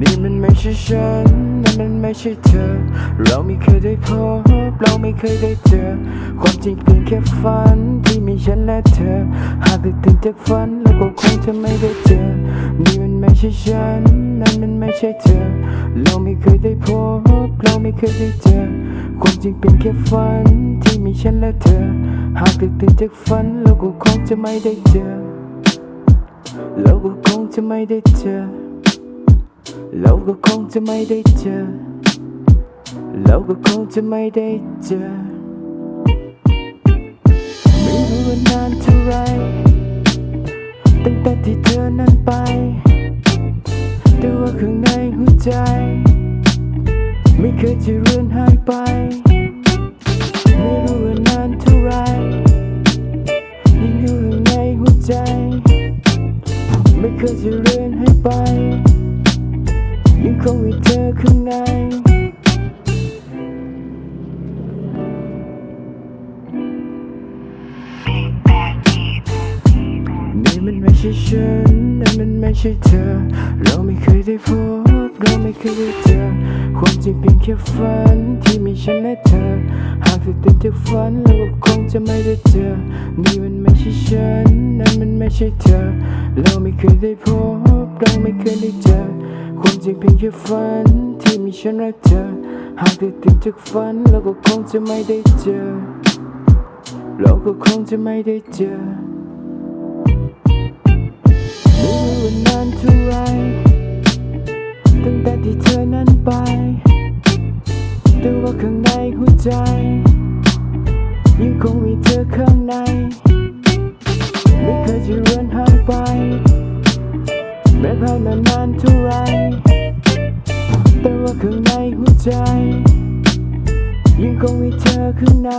นี่มันไม่ใช่ฉันนั่นมันไม่ใช่เธอ เราไม่เคยได้พบ เราไม่เคยได้เจอ ความจริงเพียงแค่ฝันที่มีฉันและเธอ หากได้ตื่นจากฝันแล้วก็คงจะไม่ได้เจอ นี่มันไม่ใช่ฉันนั่นมันไม่ใช่เธอ เราไม่เคยได้พบ เราไม่เคยได้เจอ ความจริงเป็นแค่ฝันที่มีฉันและเธอ หากได้ตื่นจากฝันเราก็คงจะไม่ได้เจอเราก็คงจะไม่ได้เจอ เราก็คงจะไม่ได้เจอ เราก็คงจะไม่ได้เจอ ไม่รู้ว่านานเท่าไร ตั้งแต่ที่เธอนั้นไป แต่ว่าข้างในหัวใจ ไม่เคยจะเรือนหายไป ไม่รู้ว่านานเท่าไรยังอยู่ข้างในหัวใจ ไม่เคยจะเรือนหายไป ยังคงมีเธอข้างในนี่มันไม่ใช่ฉันนั่นมันไม่ใช่เธอ เราไม่เคยได้พบ เราไม่เคยได้เจอ ความจริงเพียงแค่ฝันที่มีฉันและเธอ หากเธอตื่นจากฝันเราก็คงจะไม่ได้เจอ นี่มันไม่ใช่ฉันนั่นมันไม่ใช่เธอ เราไม่เคยได้พบ เราไม่เคยได้เจอความจริงเพียงแค่ฝัน ที่มีฉันและเธอ หากเธอตื่นจากฝันเราก็คงจะไม่ได้เจอ เราก็คงจะไม่ได้เจอไม่ว่านานเท่าไรตั้งแต่ที่เธอนั้นไป แต่ว่าข้างในหัวใจ ยังคงมีเธอ ข้างในหัวใจ ยังคงมีเธอข้างใน